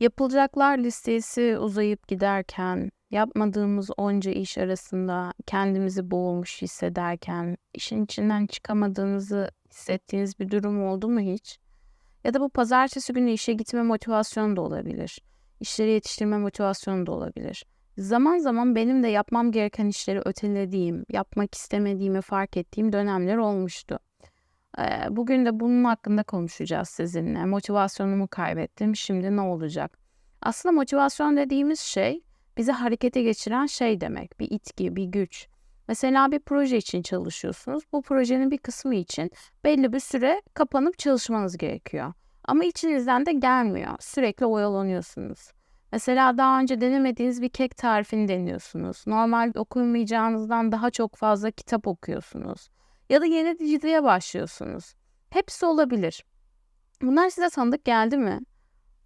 Yapılacaklar listesi uzayıp giderken, yapmadığımız onca iş arasında kendimizi boğulmuş hissederken, işin içinden çıkamadığınızı hissettiğiniz bir durum oldu mu hiç? Ya da bu pazartesi günü işe gitme motivasyonu da olabilir. İşleri yetiştirme motivasyonu da olabilir. Zaman zaman benim de yapmam gereken işleri ötelediğim, yapmak istemediğimi fark ettiğim dönemler olmuştu. Bugün de bunun hakkında konuşacağız sizinle. Motivasyonumu kaybettim, şimdi ne olacak? Aslında motivasyon dediğimiz şey bizi harekete geçiren şey demek. Bir itki, bir güç. Mesela bir proje için çalışıyorsunuz. Bu projenin bir kısmı için belli bir süre kapanıp çalışmanız gerekiyor. Ama içinizden de gelmiyor. Sürekli oyalanıyorsunuz. Mesela daha önce denemediğiniz bir kek tarifini deniyorsunuz. Normal okumayacağınızdan daha çok fazla kitap okuyorsunuz. Ya da yeni diziye başlıyorsunuz. Hepsi olabilir. Bunlar size tanıdık geldi mi?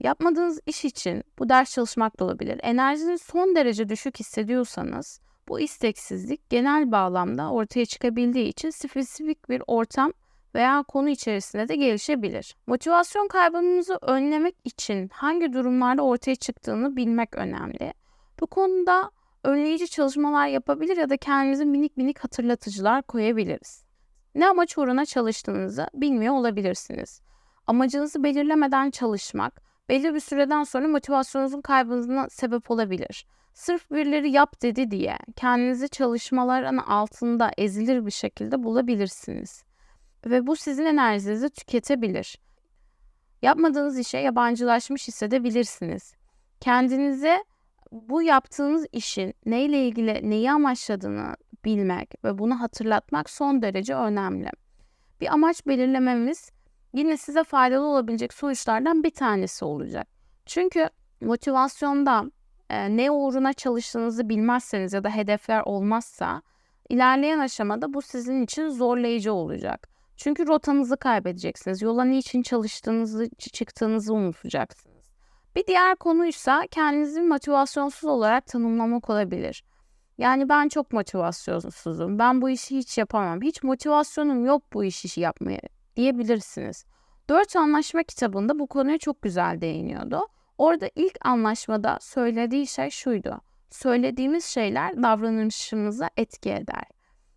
Yapmadığınız iş için bu ders çalışmak da olabilir. Enerjiniz son derece düşük hissediyorsanız bu isteksizlik genel bağlamda ortaya çıkabildiği için spesifik bir ortam veya konu içerisinde de gelişebilir. Motivasyon kaybınızı önlemek için hangi durumlarda ortaya çıktığını bilmek önemli. Bu konuda önleyici çalışmalar yapabilir ya da kendinize minik minik hatırlatıcılar koyabiliriz. Ne amaç uğruna çalıştığınızı bilmiyor olabilirsiniz. Amacınızı belirlemeden çalışmak belli bir süreden sonra motivasyonunuzun kaybına sebep olabilir. Sırf birileri yap dedi diye kendinizi çalışmaların altında ezilir bir şekilde bulabilirsiniz. Ve bu sizin enerjinizi tüketebilir. Yapmadığınız işe yabancılaşmış hissedebilirsiniz. Kendinize bu yaptığınız işin neyle ilgili neyi amaçladığını bilmek ve bunu hatırlatmak son derece önemli. Bir amaç belirlememiz yine size faydalı olabilecek sonuçlardan bir tanesi olacak. Çünkü motivasyonda e, ne uğruna çalıştığınızı bilmezseniz ya da hedefler olmazsa ilerleyen aşamada bu sizin için zorlayıcı olacak. Çünkü rotanızı kaybedeceksiniz. Yola niçin çalıştığınızı, çıktığınızı unutacaksınız. Bir diğer konuysa kendinizi motivasyonsuz olarak tanımlamak olabilir. Yani ben çok motivasyonsuzum. Ben bu işi hiç yapamam. Hiç motivasyonum yok bu işi yapmaya diyebilirsiniz. Dört Anlaşma kitabında bu konuya çok güzel değiniyordu. Orada ilk anlaşmada söylediği şey şuydu. Söylediğimiz şeyler davranışımıza etki eder.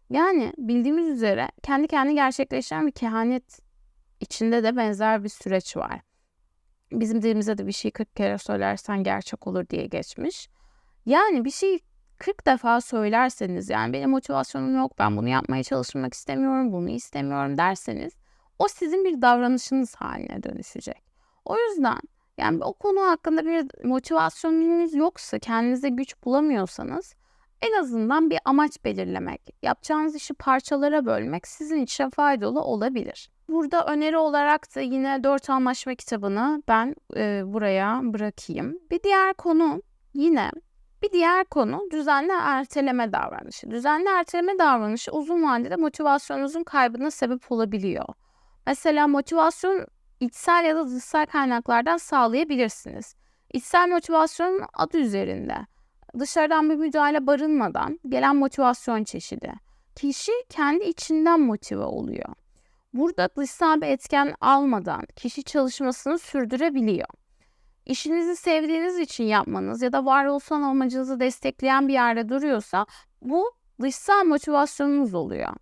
Yani bildiğimiz üzere kendi kendine gerçekleşen bir kehanet içinde de benzer bir süreç var. Bizim dilimize de bir şey 40 kere söylersen gerçek olur diye geçmiş. Yani bir şey 40 defa söylerseniz yani benim motivasyonum yok ben bunu yapmaya çalışmak istemiyorum bunu istemiyorum derseniz o sizin bir davranışınız haline dönüşecek. O yüzden yani o konu hakkında bir motivasyonunuz yoksa kendinize güç bulamıyorsanız en azından bir amaç belirlemek, yapacağınız işi parçalara bölmek sizin için faydalı olabilir. Burada öneri olarak da yine dört anlaşma kitabını ben e, buraya bırakayım. Bir diğer konu yine bir diğer konu düzenli erteleme davranışı. Düzenli erteleme davranışı uzun vadede motivasyonunuzun kaybına sebep olabiliyor. Mesela motivasyon içsel ya da dışsal kaynaklardan sağlayabilirsiniz. İçsel motivasyon adı üzerinde. Dışarıdan bir müdahale barınmadan gelen motivasyon çeşidi. Kişi kendi içinden motive oluyor. Burada dışsal bir etken almadan kişi çalışmasını sürdürebiliyor. İşinizi sevdiğiniz için yapmanız ya da varoluşsal amacınızı destekleyen bir yerde duruyorsa bu dışsal motivasyonunuz oluyor.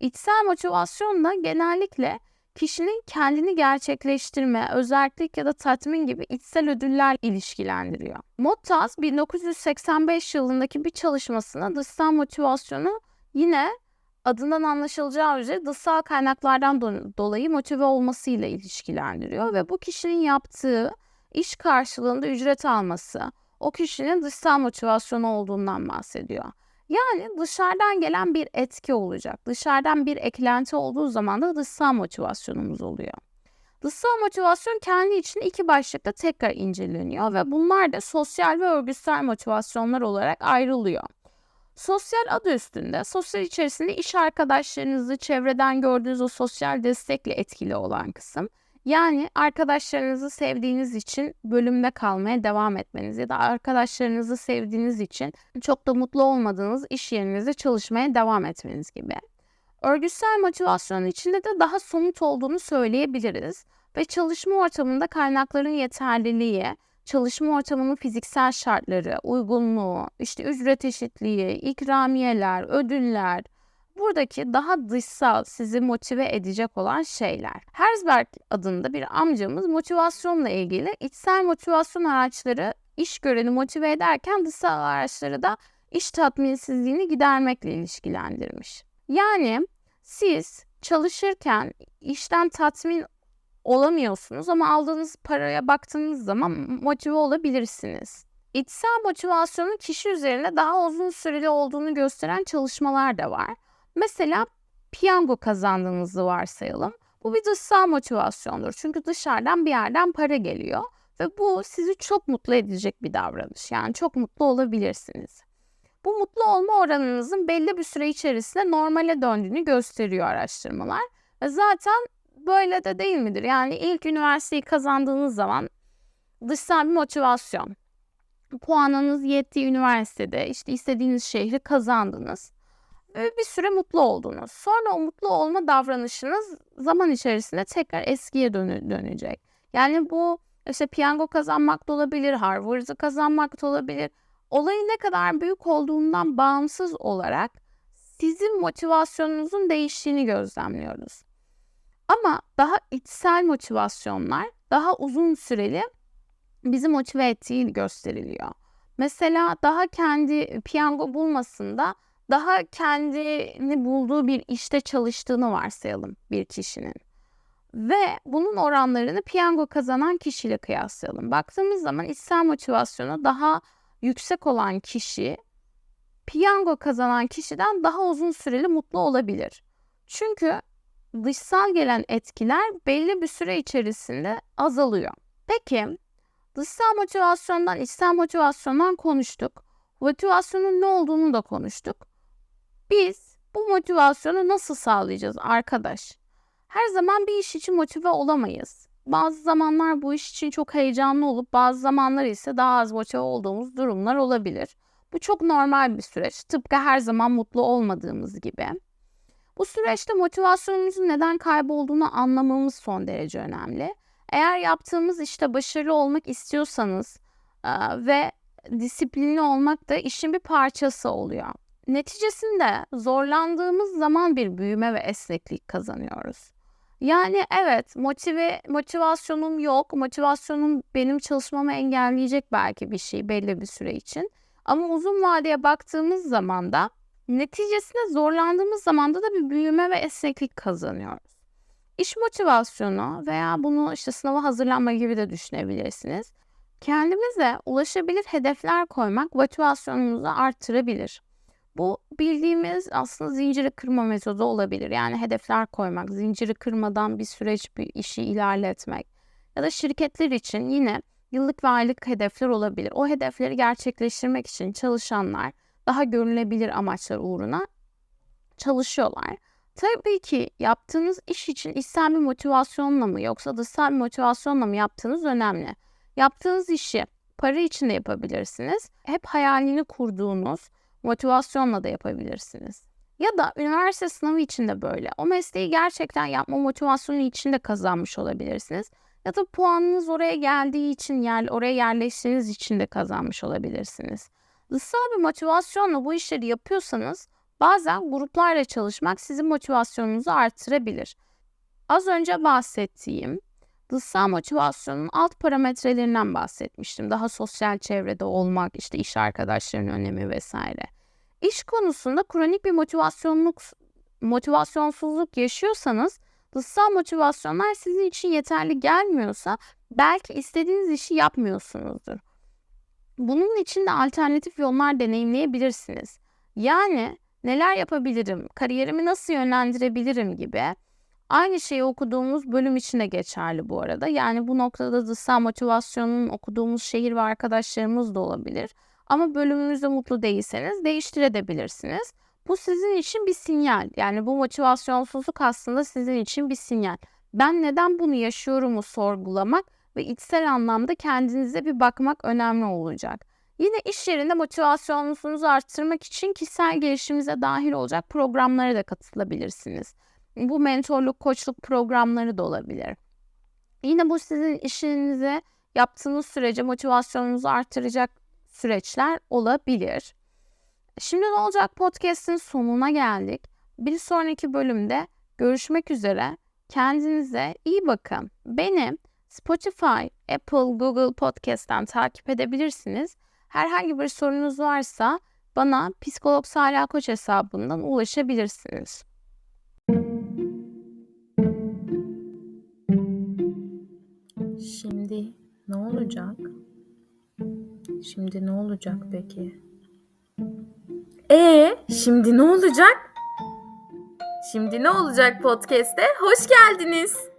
İçsel motivasyon da genellikle kişinin kendini gerçekleştirme, özellik ya da tatmin gibi içsel ödüller ilişkilendiriyor. Mottaz 1985 yılındaki bir çalışmasında dışsal motivasyonu yine adından anlaşılacağı üzere dışsal kaynaklardan dolayı motive olmasıyla ilişkilendiriyor ve bu kişinin yaptığı iş karşılığında ücret alması o kişinin dışsal motivasyonu olduğundan bahsediyor. Yani dışarıdan gelen bir etki olacak. Dışarıdan bir eklenti olduğu zaman da dışsal motivasyonumuz oluyor. Dışsal motivasyon kendi içinde iki başlıkta tekrar inceleniyor ve bunlar da sosyal ve örgütsel motivasyonlar olarak ayrılıyor. Sosyal adı üstünde, sosyal içerisinde iş arkadaşlarınızı, çevreden gördüğünüz o sosyal destekle etkili olan kısım. Yani arkadaşlarınızı sevdiğiniz için bölümde kalmaya devam etmeniz ya da arkadaşlarınızı sevdiğiniz için çok da mutlu olmadığınız iş yerinizde çalışmaya devam etmeniz gibi. Örgütsel motivasyonun içinde de daha somut olduğunu söyleyebiliriz ve çalışma ortamında kaynakların yeterliliği, çalışma ortamının fiziksel şartları, uygunluğu, işte ücret eşitliği, ikramiyeler, ödüller, buradaki daha dışsal sizi motive edecek olan şeyler. Herzberg adında bir amcamız motivasyonla ilgili içsel motivasyon araçları iş göreni motive ederken dışsal araçları da iş tatminsizliğini gidermekle ilişkilendirmiş. Yani siz çalışırken işten tatmin olamıyorsunuz ama aldığınız paraya baktığınız zaman motive olabilirsiniz. İçsel motivasyonun kişi üzerinde daha uzun süreli olduğunu gösteren çalışmalar da var. Mesela piyango kazandığınızı varsayalım. Bu bir dışsal motivasyondur. Çünkü dışarıdan bir yerden para geliyor ve bu sizi çok mutlu edecek bir davranış. Yani çok mutlu olabilirsiniz. Bu mutlu olma oranınızın belli bir süre içerisinde normale döndüğünü gösteriyor araştırmalar. Ve zaten böyle de değil midir? Yani ilk üniversiteyi kazandığınız zaman dışsal bir motivasyon. Puanınız yettiği üniversitede işte istediğiniz şehri kazandınız. Bir süre mutlu oldunuz. Sonra o mutlu olma davranışınız zaman içerisinde tekrar eskiye dönü dönecek. Yani bu işte piyango kazanmak da olabilir, Harvard'ı kazanmak da olabilir. Olayın ne kadar büyük olduğundan bağımsız olarak sizin motivasyonunuzun değiştiğini gözlemliyoruz. Ama daha içsel motivasyonlar daha uzun süreli bizi motive ettiği gösteriliyor. Mesela daha kendi piyango bulmasında daha kendini bulduğu bir işte çalıştığını varsayalım bir kişinin. Ve bunun oranlarını piyango kazanan kişiyle kıyaslayalım. Baktığımız zaman içsel motivasyonu daha yüksek olan kişi piyango kazanan kişiden daha uzun süreli mutlu olabilir. Çünkü dışsal gelen etkiler belli bir süre içerisinde azalıyor. Peki dışsal motivasyondan içsel motivasyondan konuştuk. Motivasyonun ne olduğunu da konuştuk. Biz bu motivasyonu nasıl sağlayacağız arkadaş? Her zaman bir iş için motive olamayız. Bazı zamanlar bu iş için çok heyecanlı olup bazı zamanlar ise daha az motive olduğumuz durumlar olabilir. Bu çok normal bir süreç. Tıpkı her zaman mutlu olmadığımız gibi. Bu süreçte motivasyonumuzun neden kaybolduğunu anlamamız son derece önemli. Eğer yaptığımız işte başarılı olmak istiyorsanız ve disiplinli olmak da işin bir parçası oluyor. Neticesinde zorlandığımız zaman bir büyüme ve esneklik kazanıyoruz. Yani evet motive motivasyonum yok. Motivasyonum benim çalışmamı engelleyecek belki bir şey belli bir süre için. Ama uzun vadeye baktığımız zaman da neticesinde zorlandığımız zamanda da bir büyüme ve esneklik kazanıyoruz. İş motivasyonu veya bunu işte sınava hazırlanma gibi de düşünebilirsiniz. Kendimize ulaşabilir hedefler koymak motivasyonumuzu arttırabilir. Bu bildiğimiz aslında zinciri kırma metodu olabilir. Yani hedefler koymak, zinciri kırmadan bir süreç, bir işi ilerletmek. Ya da şirketler için yine yıllık ve aylık hedefler olabilir. O hedefleri gerçekleştirmek için çalışanlar daha görülebilir amaçlar uğruna çalışıyorlar. Tabii ki yaptığınız iş için içsel bir motivasyonla mı yoksa dışsal bir motivasyonla mı yaptığınız önemli. Yaptığınız işi para için de yapabilirsiniz. Hep hayalini kurduğunuz motivasyonla da yapabilirsiniz. Ya da üniversite sınavı için de böyle. O mesleği gerçekten yapma motivasyonu için de kazanmış olabilirsiniz. Ya da puanınız oraya geldiği için, yer, oraya yerleştiğiniz için de kazanmış olabilirsiniz. Dışsal bir motivasyonla bu işleri yapıyorsanız bazen gruplarla çalışmak sizin motivasyonunuzu artırabilir. Az önce bahsettiğim dışsal motivasyonun alt parametrelerinden bahsetmiştim. Daha sosyal çevrede olmak, işte iş arkadaşlarının önemi vesaire. İş konusunda kronik bir motivasyonluk motivasyonsuzluk yaşıyorsanız dışsal motivasyonlar sizin için yeterli gelmiyorsa belki istediğiniz işi yapmıyorsunuzdur. Bunun için de alternatif yollar deneyimleyebilirsiniz. Yani neler yapabilirim, kariyerimi nasıl yönlendirebilirim gibi Aynı şeyi okuduğumuz bölüm için de geçerli bu arada. Yani bu noktada dışsal motivasyonun okuduğumuz şehir ve arkadaşlarımız da olabilir. Ama bölümümüzde mutlu değilseniz değiştirebilirsiniz. Bu sizin için bir sinyal. Yani bu motivasyonsuzluk aslında sizin için bir sinyal. Ben neden bunu yaşıyorumu sorgulamak ve içsel anlamda kendinize bir bakmak önemli olacak. Yine iş yerinde motivasyonunuzu arttırmak için kişisel gelişiminize dahil olacak programlara da katılabilirsiniz. Bu mentorluk, koçluk programları da olabilir. Yine bu sizin işinize yaptığınız sürece motivasyonunuzu artıracak süreçler olabilir. Şimdi ne olacak podcast'in sonuna geldik. Bir sonraki bölümde görüşmek üzere. Kendinize iyi bakın. Beni Spotify, Apple, Google Podcast'ten takip edebilirsiniz. Herhangi bir sorunuz varsa bana Psikolog Salih Koç hesabından ulaşabilirsiniz. Şimdi ne olacak? Şimdi ne olacak peki? Ee, şimdi ne olacak? Şimdi ne olacak podcast'te? Hoş geldiniz.